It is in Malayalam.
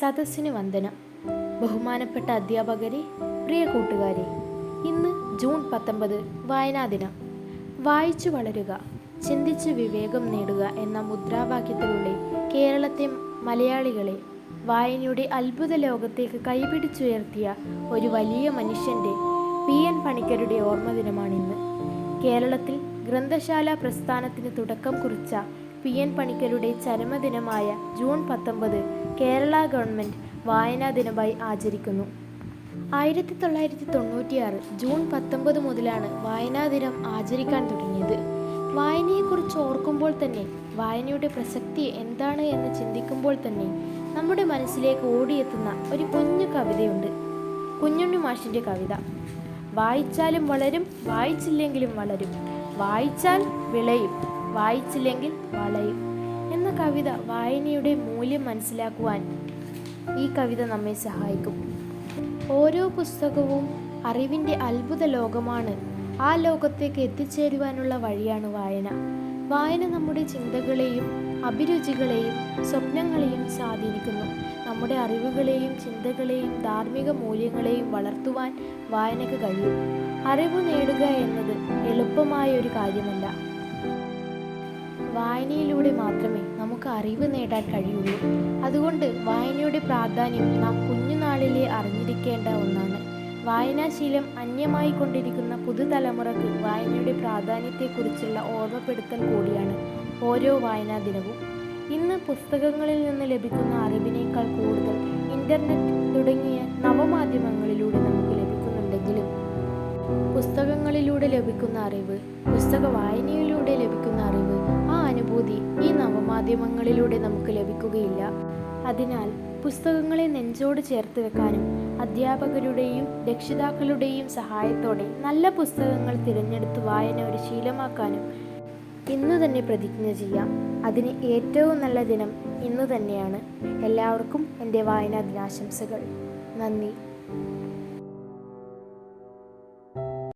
സദസ്സിന് വന്ദനം. ബഹുമാനപ്പെട്ട അധ്യാപകരെ പ്രിയ കൂട്ടുകാരെ ഇന്ന് ജൂൺ പത്തൊമ്പത് വായനാ ദിനം. വായിച്ചു വളരുക ചിന്തിച്ച് വിവേകം നേടുക എന്ന മുദ്രാവാക്യത്തിലൂടെ കേരളത്തെ മലയാളികളെ വായനയുടെ അത്ഭുത ലോകത്തേക്ക് കൈപിടിച്ചുയർത്തിയ ഒരു വലിയ മനുഷ്യന്റെ പി. എൻ. പണിക്കരുടെ ഓർമ്മ ദിനമാണിന്ന്. കേരളത്തിൽ ഗ്രന്ഥശാല പ്രസ്ഥാനത്തിന് തുടക്കം കുറിച്ച പി. എൻ. പണിക്കരുടെ ചരമദിനമായ ജൂൺ പത്തൊമ്പത് കേരള ഗവൺമെന്റ് വായനാ ദിനമായി ആചരിക്കുന്നു. ആയിരത്തി തൊള്ളായിരത്തി തൊണ്ണൂറ്റിയാറ് ജൂൺ പത്തൊമ്പത് മുതലാണ് വായനാ ദിനം ആചരിക്കാൻ തുടങ്ങിയത്. വായനയെക്കുറിച്ച് ഓർക്കുമ്പോൾ തന്നെ വായനയുടെ പ്രസക്തി എന്താണ് എന്ന് ചിന്തിക്കുമ്പോൾ തന്നെ നമ്മുടെ മനസ്സിലേക്ക് ഓടിയെത്തുന്ന ഒരു കുഞ്ഞു കവിതയുണ്ട്. കുഞ്ഞുണ്ണി മാഷിന്റെ കവിത. വായിച്ചാലും വളരും വായിച്ചില്ലെങ്കിലും വളരും. വായിച്ചാൽ വിളയും വായിച്ചില്ലെങ്കിൽ വളയും. എന്ന കവിത വായനയുടെ മൂല്യം മനസ്സിലാക്കുവാൻ ഈ കവിത നമ്മെ സഹായിക്കും. ഓരോ പുസ്തകവും അറിവിന്റെ അത്ഭുത ലോകമാണ്. ആ ലോകത്തേക്ക് എത്തിച്ചേരുവാനുള്ള വഴിയാണ് വായന. വായന നമ്മുടെ ചിന്തകളെയും അഭിരുചികളെയും സ്വപ്നങ്ങളെയും സ്വാധീനിക്കുന്നു. നമ്മുടെ അറിവുകളെയും ചിന്തകളെയും ധാർമ്മിക മൂല്യങ്ങളെയും വളർത്തുവാൻ വായനയ്ക്ക് കഴിയും. അറിവ് നേടുക എന്നത് എളുപ്പമായ ഒരു കാര്യമല്ല. വായനയിലൂടെ മാത്രമേ നമുക്ക് അറിവ് നേടാൻ കഴിയുള്ളൂ. അതുകൊണ്ട് വായനയുടെ പ്രാധാന്യം നാം കുഞ്ഞുനാളിലെ അറിഞ്ഞിരിക്കേണ്ട ഒന്നാണ്. വായനാശീലം അന്യമായി കൊണ്ടിരിക്കുന്ന പുതുതലമുറക്ക് വായനയുടെ പ്രാധാന്യത്തെക്കുറിച്ചുള്ള ഓർമ്മപ്പെടുത്തൽ കൂടിയാണ് ഓരോ വായനാ ദിനവും. ഇന്ന് പുസ്തകങ്ങളിൽ നിന്ന് ലഭിക്കുന്ന അറിവിനേക്കാൾ കൂടുതൽ ഇന്റർനെറ്റ് തുടങ്ങിയ നവമാധ്യമങ്ങളിലൂടെ നമുക്ക് ലഭിക്കുന്നുണ്ടെങ്കിലും പുസ്തകങ്ങളിലൂടെ ലഭിക്കുന്ന അറിവ് പുസ്തക വായനയിലൂടെ ലഭിക്കുന്ന ഈ നവമാധ്യമങ്ങളിലൂടെ നമുക്ക് ലഭിക്കുകയില്ല. അതിനാൽ പുസ്തകങ്ങളെ നെഞ്ചോട് ചേർത്ത് വെക്കാനും അധ്യാപകരുടെയും രക്ഷിതാക്കളുടെയും സഹായത്തോടെ നല്ല പുസ്തകങ്ങൾ തിരഞ്ഞെടുത്ത് വായന ഒരു ശീലമാക്കാനും ഇന്ന് തന്നെ പ്രതിജ്ഞ ചെയ്യാം. അതിന് ഏറ്റവും നല്ല ദിനം ഇന്ന് തന്നെയാണ്. എല്ലാവർക്കും എന്റെ വായനാ ദിനാശംസകൾ. നന്ദി.